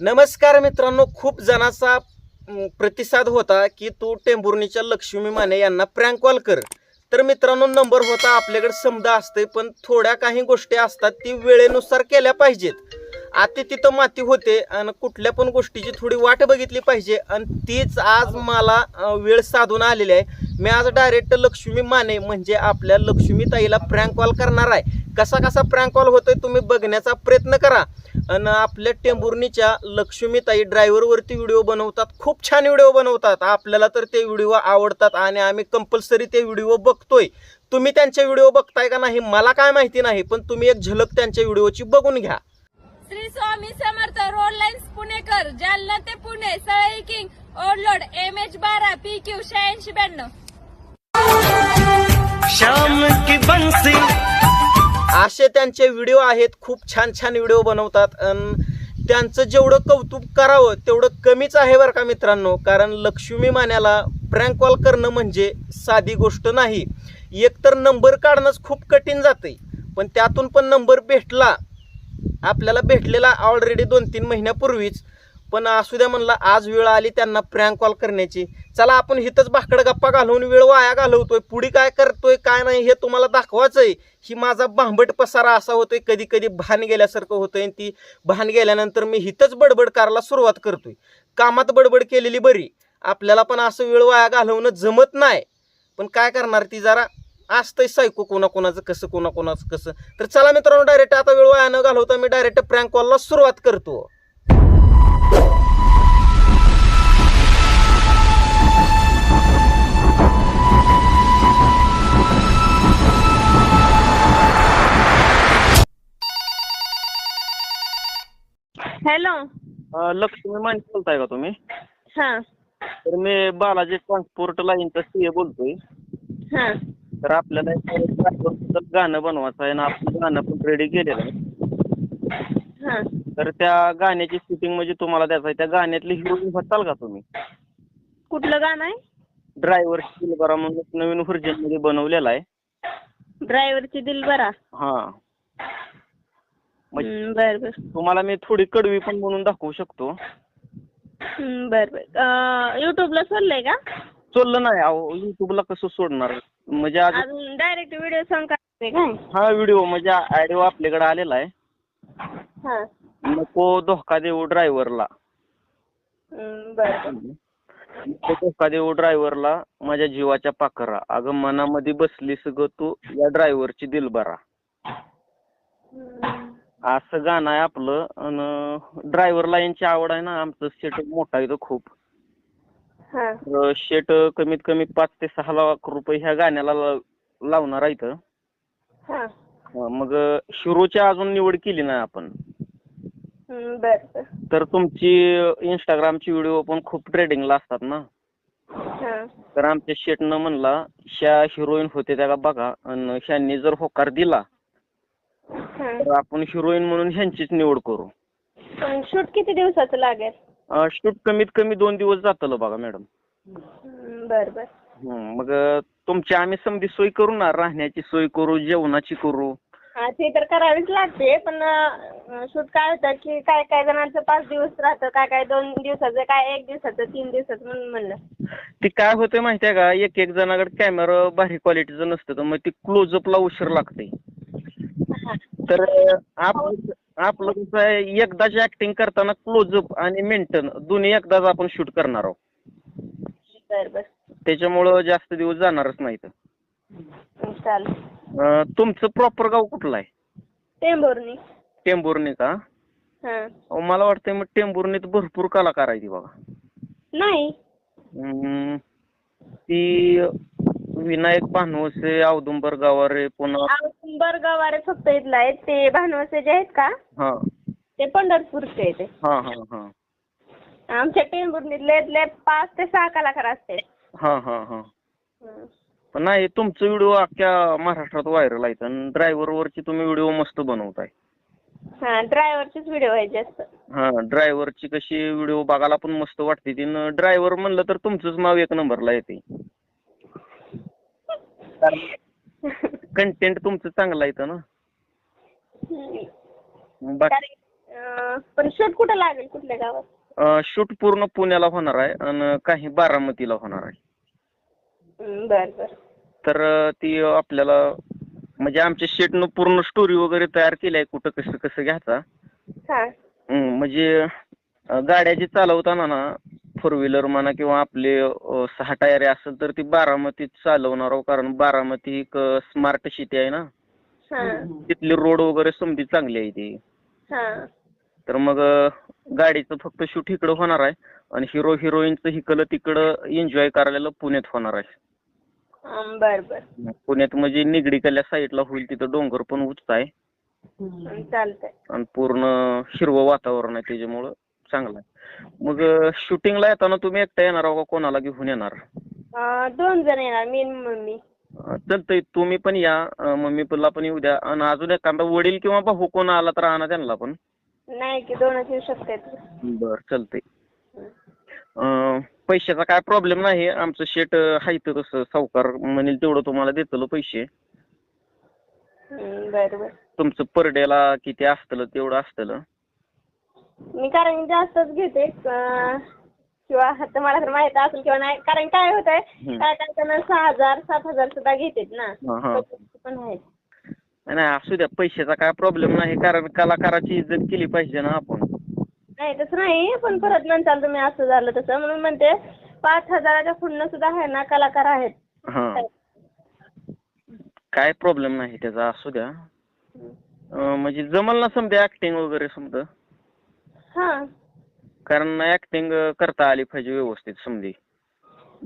नमस्कार मित्रांनो खूप जणांचा प्रतिसाद होता की तू टेंभुर्णीच्या लक्ष्मी माने यांना प्रँक कॉल कर. तर मित्रांनो नंबर होता आपल्याकडे समजा असते पण थोड्या काही गोष्टी असतात ती वेळेनुसार केल्या पाहिजेत. आती तिथं माती होते आणि कुठल्या पण गोष्टीची थोडी वाट बघितली पाहिजे. आणि तीच आज मला वेळ साधून आलेली आहे. मी आज डायरेक्ट लक्ष्मी माने म्हणजे आपल्या लक्ष्मी ताईला प्रँक कॉल करणार आहे. कसा कसा प्रँक कॉल होतोय तुम्ही बघण्याचा प्रयत्न करा. आणि आपल्या टेंभुर्णीच्या लक्ष्मीताई ड्रायव्हरवरती व्हिडिओ बनवतात. खूप छान व्हिडिओ बनवतात. आपल्याला तर ते व्हिडिओ आवडतात आणि आम्ही कंपल्सरी ते व्हिडिओ बघतोय. तुम्ही त्यांचे व्हिडिओ बघताय का नाही? मला काय माहिती नाही पण तुम्ही एक झलक त्यांच्या व्हिडिओची बघून घ्या. श्री स्वामी समर्थ रोड लाईन्स पुणेकर जालना ते पुणे सळई किंग ओव्हरलोड एम एच बारा पी क्यू शहाऐंशी ब्याण्णव. शाम की बंसी. असे त्यांचे व्हिडिओ आहेत खूप छान छान व्हिडिओ बनवतात. अन त्यांचं जेवढं कौतुक करावं तेवढं कमीच आहे बरं का मित्रांनो? कारण लक्ष्मी मान्याला प्रँक कॉल करणं म्हणजे साधी गोष्ट नाही. एकतर नंबर काढणंच खूप कठीण जाते पण त्यातून पण नंबर भेटला आपल्याला भेटलेला ऑलरेडी दोन तीन महिन्यापूर्वीच. पण असू द्या म्हणला आज वेळ आली त्यांना प्रँक कॉल करण्याची. चला आपण हिथंच भाकड गप्पा घालवून वेळ वाया घालवतोय. पुढे काय करतोय काय नाही हे तुम्हाला दाखवायचं आहे ही माझा भांबट पसारा असा होतोय कधी कधी भान गेल्यासारखं होतंय. आणि ती भान गेल्यानंतर मी हिथंच बडबड करायला सुरुवात करतोय. कामात बडबड केलेली बरी. आपल्याला पण असं वेळ वाया घालवणं जमत नाही. पण काय करणार ती जरा? असतंय सायको कोणाकोणाचं कसं कोणाकोणाचं कसं. तर चला मित्रांनो डायरेक्ट आता वेळ वाया न घालवता. मी डायरेक्ट प्रँक कॉलला सुरुवात करतो. हॅलो. अ, लक्ष्मी माने बोलताय का तुम्ही? हा. तर मी बालाजी ट्रान्सपोर्ट लाईनचा सीए बोलतोय. हा. तर आपल्याला गाणं बनवायचं आहे आणि आपलं गाणं पण रेडी केलेलं आहे. तर त्या गाण्याची शूटिंग म्हणजे तुम्हाला द्यायचं आहे. त्या गाण्यातली हिरोईन होताल का तुम्ही? कुठलं गाणं आहे? ड्रायव्हर शिलबरा म्हणून नवीन व्हर्जनमध्ये बनवलेला आहे. ड्रायव्हरची दिल बरा हा. बर बर. तुम्हाला मी थोडी कडवी पण म्हणून दाखवू शकतो. बर बर. युट्यूबला सोडलंय का? सोडलं नाही. अहो युट्यूबला कसं सोडणार? म्हणजे आज अजून डायरेक्ट व्हिडिओ सॉंग करायचे काय हा व्हिडिओ म्हणजे ऑडिओ आपल्याकडे आलेला आहे. हा. नको धोका देऊ ड्रायव्हरला हम्म, बर. बर नको धोका देऊ ड्रायव्हरला माझ्या जीवाच्या पाखरा. अगं मनामध्ये बसलीस ग तू या ड्रायव्हरची दिलबरा. हम्म, असं गाणं आहे आपलं आणि ड्रायव्हरला यांची आवड आहे ना आमचं शेट मोठा आहे तो खूप. तर शेट कमीत कमी पाच ते सहा लाख रुपये ह्या गाण्याला लावणार आहे इथं. मग शिरोची अजून निवड केली नाही आपण? तर तुमची इंस्टाग्रामची व्हिडिओ पण खूप ट्रेडिंगला असतात ना? हा. तर आमच्या शेटनं म्हणला ह्या हिरोईन होते त्या का बघा आणि ह्यांनी जर होकार दिला हा. तर आपण हिरोईन म्हणून ह्यांचीच निवड करू. शूट किती दिवसाचं लागेल? शूट कमीत कमी दोन दिवस जातलं बघा मॅडम बर बर. मग तुमची आम्ही समधी सोय करू ना राहण्याची सोय करू जेवणाची करू. हा ते तर करावीच लागते पण शूट काय होतं की काय काय जणांचं पाच दिवस राहतं काय काय दोन दिवसाचं काय एक दिवसाचं तीन दिवसाचं म्हणून म्हणलं. ती काय होते माहितीये का एक एक जणाकडे कॅमेरा भारी क्वालिटीचं नसतं तर मग ती क्लोजअपला उशीर लागते तर आपलं आपलं कसं आहे एकदाच ऍक्टिंग करताना क्लोजअप आणि मेंटेन दोन्ही एकदाच आपण शूट करणार आहोत. बर बर त्याच्यामुळं जास्त दिवस जाणारच नाहीत. चालेल. अं, तुमचं प्रॉपर गाव कुठलं आहे? टेंभुर्णी. टेंभुर्णी का हा. अहो, मला वाटतंय मग टेंभुर्णीत भरपूर कलाकार आहे ती बघा. नाही. ती विनायक भानवसे औदुंबर गवारे पुन्हा वारे फक्त इथलं आहेत ते भानवसे जे आहेत का? हा. ते पंढरपूरचे आहेत हा हा हा. आमच्या टेंभुर्णीतले इथले पाच ते सहा कलाकार असतात. हा हा हा. हं. पण नाही तुमचं व्हिडिओ अख्ख्या महाराष्ट्रात व्हायरल आहेत आणि ड्रायव्हर वरची तुम्ही व्हिडिओ मस्त बनवताय. हा ड्रायव्हरचेच व्हिडिओ आहेत जास्त. हा ड्रायव्हरची कशी व्हिडिओ बघायला पण मस्त वाटते ती. ड्रायव्हर म्हणलं तर तुमचंच नाव एक नंबरला येते. कंटेंट तुमचं चांगलं येतं ना? कारण पण शूट कुठं लागेल कुठल्या गावात? शूट पूर्ण पुण्याला होणार आहे आणि काही बारामतीला होणार आहे. बरं बरं. तर अं, ती आपल्याला म्हणजे आमच्या शेटनं पूर्ण स्टोरी वगैरे तयार केली आहे कुठं कसं कसं घ्यायचा. हां. म्हणजे अं, गाड्या जी चालवताना ना फोर व्हीलर म्हणा किंवा आपले सहा टायर असेल तर ती बारामतीत चालवणार आहोत कारण बारामती एक स्मार्ट सिटी आहे ना. तिथली रोड वगैरे समधी चांगली आहे ती. तर मग गाडीचं फक्त शूट इकडं होणार आहे. आणि हिरो हिरोईनचं इकडं तिकडं एन्जॉय करायला पुण्यात होणार आहे. अं, बरं बरं. पुण्यात म्हणजे निगडीकडल्या साईडला होईल तिथं डोंगर पण उंच आहे. आणि पूर्ण हिरवं वातावरण आहे त्याच्यामुळं. चांगलं आहे. मग शूटिंगला येताना तुम्ही एकटा येणार आहो का? कोणाला घेऊन येणार? अं, दोन जण येणार मी आणि मम्मी. चालतंय. तुम्ही पण या. मम्मी पणला पण येऊ द्या. आणि अजून एखादा वडील किंवा भाऊ कोण आला तर आणा त्यांना पण. नाही की दोनच येऊ शकतात. बरं चालतंय. अं, पैशाचा काय प्रॉब्लेम नाही. आमचं शेट आहे तर तसं. सावकार म्हणेल तेवढं तुम्हाला देतलं पैसे. बरं बरं. तुमचं पर डेला किती असतलं तेवढं असतलं. मी कारण जास्तच घेते अं, किंवा आता मला तर माहीत असेल किंवा नाही कारण काय होत आहे. काय काय जण सहा हजार सात हजार सुद्धा घेतात ना. हां हां. पण आहेत नाही, नाही असू द्या पैशाचा काय प्रॉब्लेम नाही कारण कलाकाराची इज्जत केली पाहिजे ना आपण. नाही तसं नाही पण परत म्हणताल तुम्ही असं झालं तसं. म्हणून म्हणते पाच हजाराच्या पुढनं सुद्धा आहे ना कलाकार आहेत. हां. काय प्रॉब्लेम नाही त्याचा असू द्या. अं, म्हणजे जमल ना समजा ऍक्टिंग वगैरे समजा. हां. कारण ऍक्टिंग करता आली पाहिजे व्यवस्थित समधी.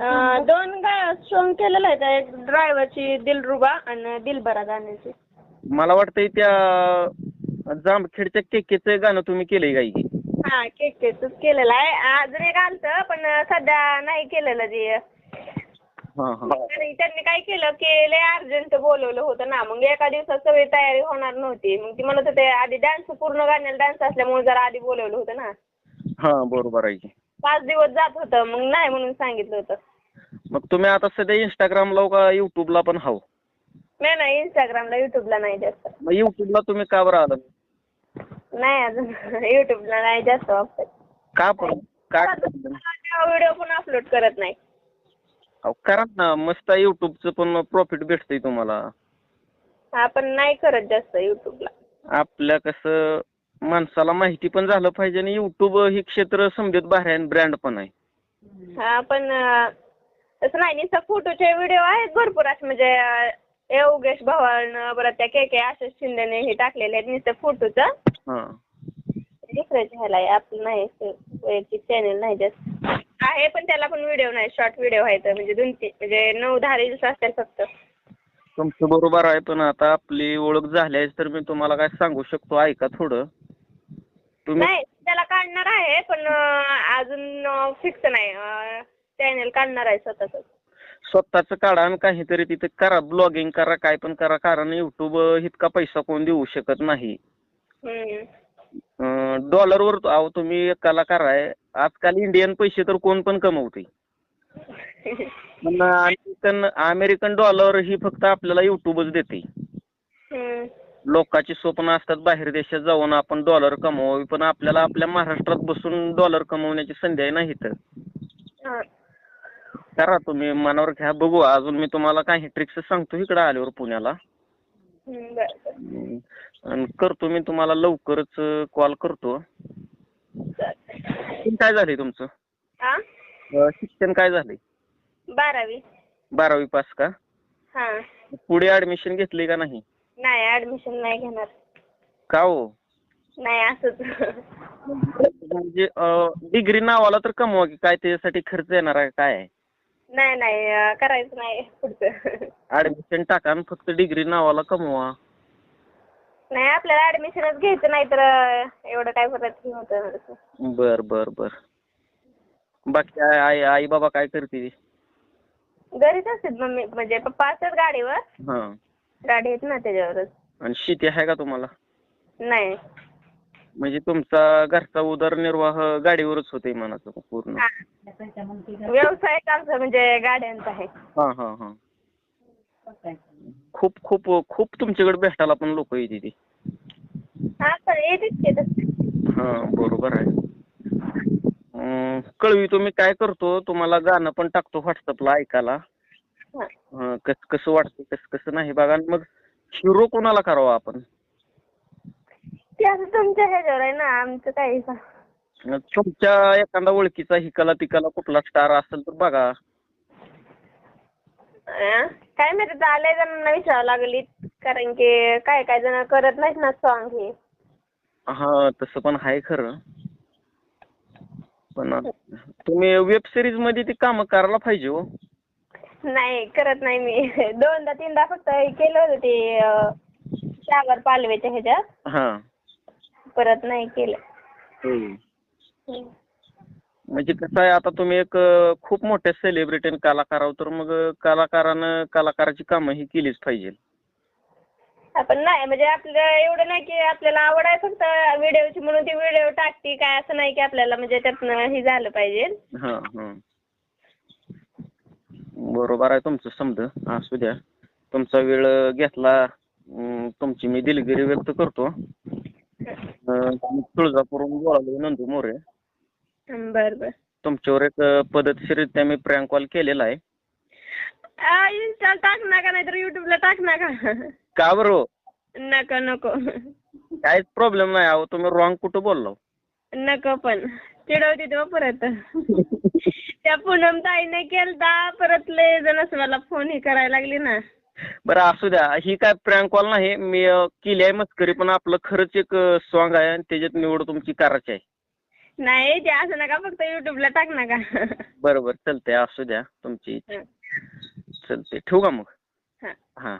अं, दोन गा सॉंग केलेलं आहे त्या एक ड्रायव्हरची दिलरुबा आणि दिलबरा गाण्याची. मला वाटतंय त्या जांभखेडच्या केकेचं गाणं तुम्ही केलंय गाई की हा? केक केकच केलेलं आहे. अजून एक आलतं पण सध्या नाही केलेलं जे आणि त्यांनी काय केलं की लय अर्जंट बोलवलं होतं ना. मग एका दिवसात सगळी तयारी होणार नव्हती. मग ती म्हणत होते आधी डान्स पूर्ण गाण्याला डान्स असल्यामुळे जरा आधी बोलवलं होतं ना. हां बरोबर आहे की. पाच दिवस जात होतं. मग नाही म्हणून सांगितलं होतं. मग तुम्ही आता सध्या इंस्टाग्रामला का युट्यूबला पण हाव? नाही नाही इंस्टाग्रामला युट्यूबला नाही जास्त. मग युट्यूबला तुम्ही का बरं आला नाही अजून. युट्यूबला नाही जास्त वापरत. का पण? काय? व्हिडिओ पण अपलोड करत नाही. अहो, करा ना मस्त आहे युट्यूबचं पण प्रॉफिट भेटतंय तुम्हाला. आपण नाही करत जास्त युट्यूबला आपल्या कसं माणसाला माहिती पण झालं पाहिजे आणि युट्यूब हे क्षेत्र समजत बाहेर आहे ब्रँड पण आहे. हा पण अं, तसं नाही नुसतं फोटोचे व्हिडिओ आहेत भरपूर असे म्हणजे अं, योगेश भवन परत त्या के के आशिष शिंदेने हे टाकलेले आहेत नुसतं फोटोचं हां. दुसऱ्याच्या ह्याला आहे आपलं नाही असं वैयक्तिक चॅनल नाही जास्त. आहे पण त्याला पण व्हिडिओ नाही शॉर्ट व्हिडिओ आहेत. म्हणजे दोन तीन म्हणजे नऊ दहा रील्स असतील फक्त. तुमचं बरोबर आहे पण आता आपली ओळख झाली आहे तर मी तुम्हाला काय सांगू शकतो? ऐका थोडं. तुम्ही नाही त्याला काढणार आहे पण अं, अजून फिक्स नाही. चॅनल काढणार आहे स्वतःच. स्वतःचं काढा आणि काहीतरी तिथे करा ब्लॉगिंग करा काय पण करा कारण युट्यूब इतका पैसा कोण देऊ शकत नाही. डॉलरवर अहो तुम्ही एक कलाकार आहे. आजकाल इंडियन पैसे तर कोण पण कमवते पण अमेरिकन अमेरिकन डॉलर ही फक्त आपल्याला युट्यूबच देते लोकांची स्वप्न असतात बाहेर देशात जाऊन आपण डॉलर कमवावी पण आपल्याला आपल्या महाराष्ट्रात बसून डॉलर कमवण्याची संधी आहे नाही तर करा तुम्ही मनावर घ्या बघू. अजून मी तुम्हाला काही ट्रिक्स सांगतो इकडे आल्यावर पुण्याला. आणि करतो मी तुम्हाला लवकरच कॉल करतो. शिक्षण काय झालंय तुमचं? अं, शिक्षण काय झालंय? बारावी. बारावी पास का? हा. पुढे ऍडमिशन घेतली का नाही? नाही ऍडमिशन नाही घेणार. का हो? नाही असंच. म्हणजे डिग्री नावाला तर कमवा की काय त्याच्यासाठी खर्च येणार आहे काय? आहे नाही नाही अं, करायचं नाही पुढचं. ऍडमिशन टाका आणि फक्त डिग्री नावाला कमवा. नाही आपल्याला ऍडमिशनच घ्यायचं नाही तर अं, एवढं काय परत हे होतं बर बर बर. बाकी आई आई आई बाबा काय करते घरीच असतात मम्मी म्हणजे पप्पा असतात गाडीवर. हा. गाडी आहेत ना त्याच्यावरच. आणि शेती आहे का तुम्हाला? नाही. म्हणजे तुमचा घरचा उदरनिर्वाह गाडीवरच होते मनाचं पूर्ण. व्यवसाय आमचा म्हणजे गाड्यांचा आहे. हा हा हा. खूप खूप खूप तुमच्याकडे भेटायला पण लोक येते ती हा पण येतेच की तसं. हा बरोबर आहे. अं, कळवी मी काय करतो? तुम्हाला गाणं पण टाकतो व्हॉट्सअपला ऐकायला. हा. अं, कसं कसं वाटतं कसं कसं नाही बघा. आणि मग हिरो कोणाला करावा आपण? ते तुमच्या ह्याच्यावर आहे ना आमचं अं, तुमच्या एखादा ओळखीचा हिकाला तिकाला कुठला स्टार असेल तर बघा. अं? काय माहिती आता लय जणांना विचारावं लागली कारण की काय काय जण करत नाहीत ना सॉंग हे. हा तसं पण आहे खरं. पण तुम्ही वेब सिरीजमध्ये ती कामं करायला पाहिजे हो. नाही करत नाही मी. दोनदा तीनदा फक्त हे केलं होतं ते अं, सागर पालवेच्या ह्याच्यात. हा. परत नाही केलं. म्हणजे कसं आहे आता तुम्ही एक खूप मोठ्या सेलिब्रिटी कलाकार आहोत तर मग कलाकारानं कलाकाराची कामं ही केलीच पाहिजे. आपण नाही म्हणजे आपलं एवढं नाही की आपल्याला आवड आहे फक्त व्हिडिओची म्हणून ती व्हिडिओ टाकते काय असं नाही की आपल्याला म्हणजे त्यातनं हे झालं पाहिजे. हा हा. बरोबर आहे तुमचं समज असू द्या. तुमचा वेळ घेतला तुमची मी दिलगिरी व्यक्त करतो. तुळजापूरहून बोलालो नंदू मोरे. बरं बरं. तुमच्यावर एक अं, पद्धतशीररित्या मी प्रँक कॉल केलेला आहे. आ, इंस्टा टाक नका नाहीतर युट्यूबला टाक नका. का बरं हो? नको नको. काहीच प्रॉब्लेम नाही अहो तुम्ही रॉंग कुठं बोललो नको पण. चिडवते तेव्हा परत. त्या पूनम ताईने केलता परत लय जण असं मला फोन हे करायला लागली ना. बरं असू द्या. ही काय प्रँक कॉल नाही मी अं, केली आहे मस्करी पण आपलं खरंच एक सॉन्ग आहे आणि त्याच्यात निवड तुमची करायची आहे. नाही ते असं नका फक्त युट्यूबला टाक नका. बरं बरं चालतंय असू द्या तुमची इच्छा. चालते ठेवू का मग? हं. हां.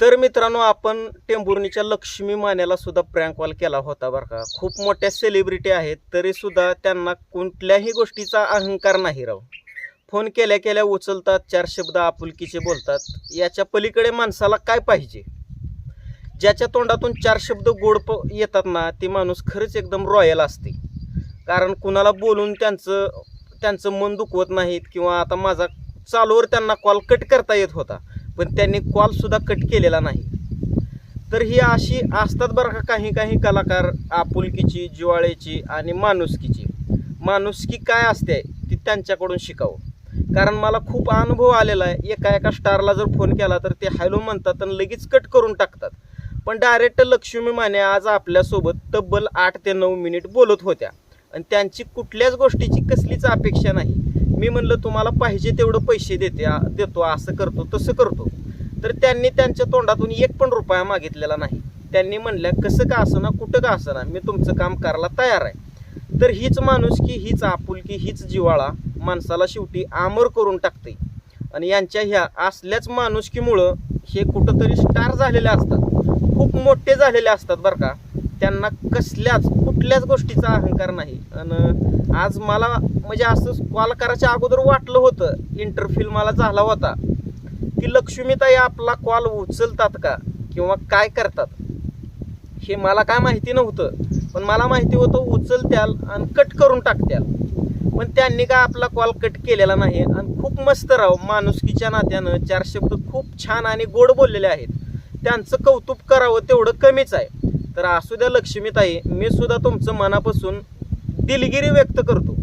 तर मित्रांनो आपण टेंभुर्णीच्या लक्ष्मी मानेला सुद्धा प्रँक कॉल केला होता बरं का. खूप मोठ्या सेलिब्रिटी आहेत तरी सुद्धा त्यांना कुठल्याही गोष्टीचा अहंकार नाही राव. फोन केल्या केल्या उचलतात चार शब्द आपुलकीचे बोलतात. याच्या पलीकडे माणसाला काय पाहिजे? ज्याच्या तोंडातून चार शब्द गोड प येतात ना ते माणूस खरंच एकदम रॉयल असते. कारण कुणाला बोलून त्यांचं त्यांचं मन दुखवत नाहीत किंवा आता माझा चालूवर त्यांना कॉल कट करता येत होता पण त्यांनी कॉलसुद्धा कट केलेला नाही. तर ही अशी असतात बरं का काही काही कलाकार आपुलकीची जिवाळ्याची आणि माणुसकीची. माणुसकी काय असते ती त्यांच्याकडून शिकावं. कारण मला खूप अनुभव आलेला आहे. एका एका स्टारला जर फोन केला तर ते हॅलो म्हणतात आणि लगेच कट करून टाकतात. पण डायरेक्ट लक्ष्मी माने आज आपल्यासोबत तब्बल आठ ते नऊ मिनिट बोलत होत्या. आणि त्यांची कुठल्याच गोष्टीची कसलीच अपेक्षा नाही. मी म्हणलं तुम्हाला पाहिजे तेवढं पैसे देते देतो असं करतो तसं करतो. तर त्यांनी त्यांच्या तोंडातून एक पण रुपया मागितलेला नाही. त्यांनी म्हणल्या कसं का असं ना कुठं का असं ना? मी तुमचं काम करायला तयार आहे. तर हीच माणुसकी हीच आपुलकी हीच जिवाळा माणसाला शेवटी आमर करून टाकते. आणि यांच्या ह्या असल्याच माणुसकीमुळं हे कुठंतरी स्टार झालेले असतात. खूप मोठे झालेले असतात बरं का. त्यांना कसल्याच कुठल्याच गोष्टीचा अहंकार नाही. आणि आज मला म्हणजे असं कॉल करायच्या अगोदर वाटलं होतं इंटरफिल मला झाला होता की लक्ष्मीताई आपला कॉल उचलतात का? किंवा काय करतात? हे मला काय माहिती नव्हतं. पण मला माहिती होतं उचलत्याल आणि कट करून टाकत्याल पण त्यांनी काय आपला कॉल कट केलेला नाही आणि खूप मस्त राव माणुसकीच्या नात्यानं चार शब्द खूप छान आणि गोड बोललेले आहेत. त्यांचं कौतुक करावं तेवढं कमीच आहे. तर असू द्या लक्ष्मीताई मी सुद्धा तुमचं मनापासून दिलगिरी व्यक्त करतो.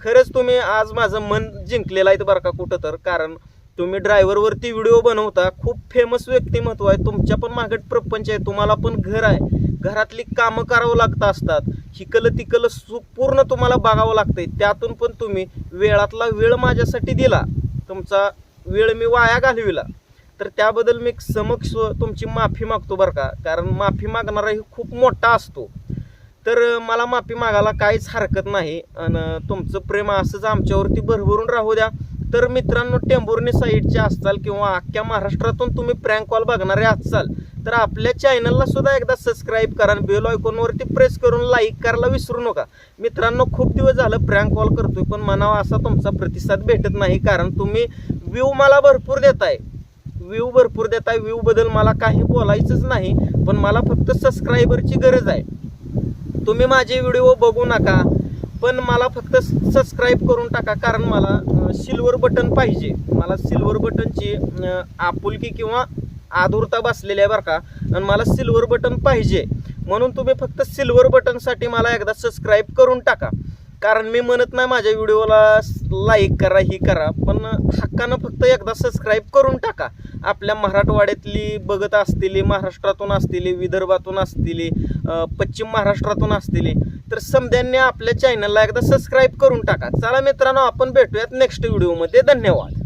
खरंच तुम्ही आज माझं मन जिंकलेलं आहे बरं का कुठं तर कारण तुम्ही ड्रायव्हरवरती व्हिडिओ बनवता. खूप फेमस व्यक्तिमत्व आहे. तुमच्या पण मागट प्रपंच आहे. तुम्हाला पण घर आहे. घरातली कामं करावं लागत असतात. हिकलं तिकलं सु पूर्ण तुम्हाला बघावं लागतंय. त्यातून पण तुम्ही वेळातला वेळ माझ्यासाठी दिला. तुमचा वेळ मी वाया घालविला. तर त्याबद्दल मी समक्ष तुमची माफी मागतो बरं का. कारण माफी मागणाराही खूप मोठा असतो. तर मला माफी मागायला काहीच हरकत नाही. आणि तुमचं प्रेम असंच आमच्यावरती भरभरून राहू द्या. तर मित्रांनो टेंभुर्णी साईडचे असाल किंवा अख्ख्या महाराष्ट्रातून तुम्ही प्रँक कॉल बघणारे असाल तर आपल्या चॅनलला सुद्धा एकदा सबस्क्राईब करा आणि बेल आयकॉनवरती प्रेस करून लाईक करायला विसरू नका. मित्रांनो खूप दिवस झालं प्रँक कॉल करतोय पण मनावा असा तुमचा प्रतिसाद भेटत नाही कारण तुम्ही व्ह्यू मला भरपूर देताय. व्ह्यू भरपूर देताय व्ह्यू बद्दल मला काही बोलायचंच नाही पण मला फक्त सबस्क्रायबरची गरज आहे. तुम्ही माझे व्हिडिओ बघू नका पण मला फक्त सबस्क्राईब करून टाका कारण मला सिल्वर बटन पाहिजे. मला सिल्वर बटनची आपुलकी किंवा आदुरता बसलेली आहे बरं का. आणि मला सिल्वर बटन पाहिजे. म्हणून तुम्ही फक्त सिल्वर बटनसाठी मला एकदा सबस्क्राईब करून टाका. कारण मी म्हणत नाही माझ्या व्हिडिओला लाईक करा ही करा पण हक्कानं फक्त एकदा सबस्क्राईब करून टाका. आपल्या मराठवाड्यातली बघत असलेली महाराष्ट्रातून असलेली विदर्भातून असलेली पश्चिम महाराष्ट्रातून असलेली तर समध्यांनी आपल्या चॅनलला एकदा सबस्क्राईब करून टाका. चला मित्रांनो आपण भेटूयात नेक्स्ट व्हिडिओमध्ये धन्यवाद.